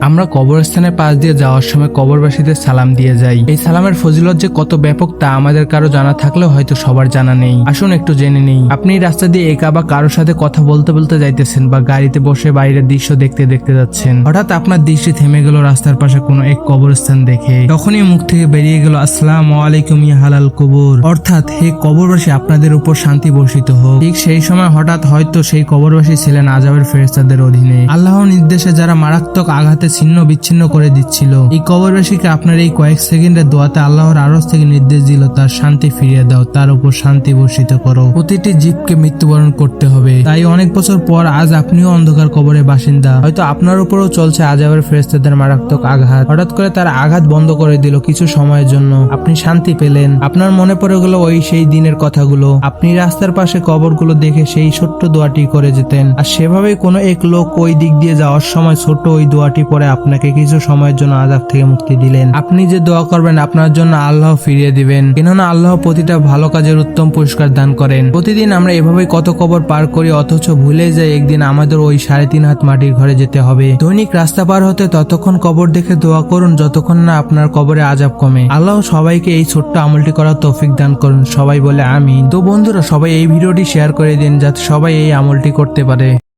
আমরা কবরস্থানের পাশ দিয়ে যাওয়ার সময় কবরবাসীদের সালাম দিয়ে যাই। এই সালামের ফজিলত যে কত ব্যাপক তা আমাদের কারও জানা থাকলেও হয়তো সবার জানা নেই। আসুন একটু জেনে নেই। আপনি রাস্তা দিয়ে একা বা কারোর সাথে কথা বলতে বলতে যাইতেছেন বা গাড়িতে বসে বাইরের দৃশ্য দেখতে দেখতে যাচ্ছেন। হঠাৎ আপনার দৃষ্টি থেমে গেল রাস্তার পাশে কোনো এক কবরস্থান দেখে। তখনই মুখ থেকে বেরিয়ে গেল, আসসালাম আলাইকুম, ইয়া হালাল কবর। অর্থাৎ, হে কবরবাসী, আপনাদের উপর শান্তি বর্ষিত হোক। ঠিক সেই সময় হঠাৎ হয়তো সেই কবরবাসী ছিলেন আজাবের ফেরেস্তাদের অধীনে। আল্লাহর নির্দেশে যারা মারাত্মক আঘাতে ছিন্ন বিচ্ছিন্ন করে দিচ্ছিল। এই কবরবাসীকে আপনার এই কয়েক সেকেন্ডের দোয়াতে আল্লাহর আরস থেকে নির্দেশ দিল, তার শান্তি ফিরিয়ে দাও, তার উপর শান্তি বর্ষিত করো। প্রতিটি জীবকে মৃত্যুবরণ করতে হবে। তাই অনেক বছর পর আজ আপনিও অন্ধকার কবরের বাসিন্দা। হয়তো আপনার উপরেও চলছে আজাবের ফেরেস্তাদের মারাত্মক আঘাত। হঠাৎ করে তার আঘাত বন্ধ করে দিল কিছু সময়ের জন্য। আপনি শান্তি পেলেন। আপনার মনে পড়ে গেল ওই সেই দিনের কথাগুলো। আপনি রাস্তার পাশে কবরগুলো দেখে সেই ছোট্ট দোয়াটি করে যেতেন। আর সেভাবেই কোনো এক লোক ওই দিক দিয়ে যাওয়ার সময় ছোট্ট ওই দোয়াটি পরে আপনাকে কিছু সময়ের জন্য আজাব থেকে মুক্তি দিলেন। আপনি যে দোয়া করবেন আপনার জন্য আল্লাহ ফিরিয়ে দিবেন। কেননা আল্লাহ প্রতিটা ভালো কাজের উত্তম পুরস্কার দান করেন। প্রতিদিন আমরা এভাবে কত কবর পার করি, অথচ ভুলে যাই একদিন আমাদের ওই সাড়ে তিন হাত মাটির ঘরে যেতে হবে। দৈনিক রাস্তা পার হতে ততক্ষণ কবর দেখে দোয়া করুন, যতক্ষণ না আপনার কবরে আজাব কমে। আল্লাহ সবাইকে এই ছোট্ট আমলটি করার তৌফিক দান করুন। সবাই বলে আমি তো বন্ধুরা, সবাই এই ভিডিওটি শেয়ার করে দিন, যাতে সবাই এই আমলটি করতে পারে।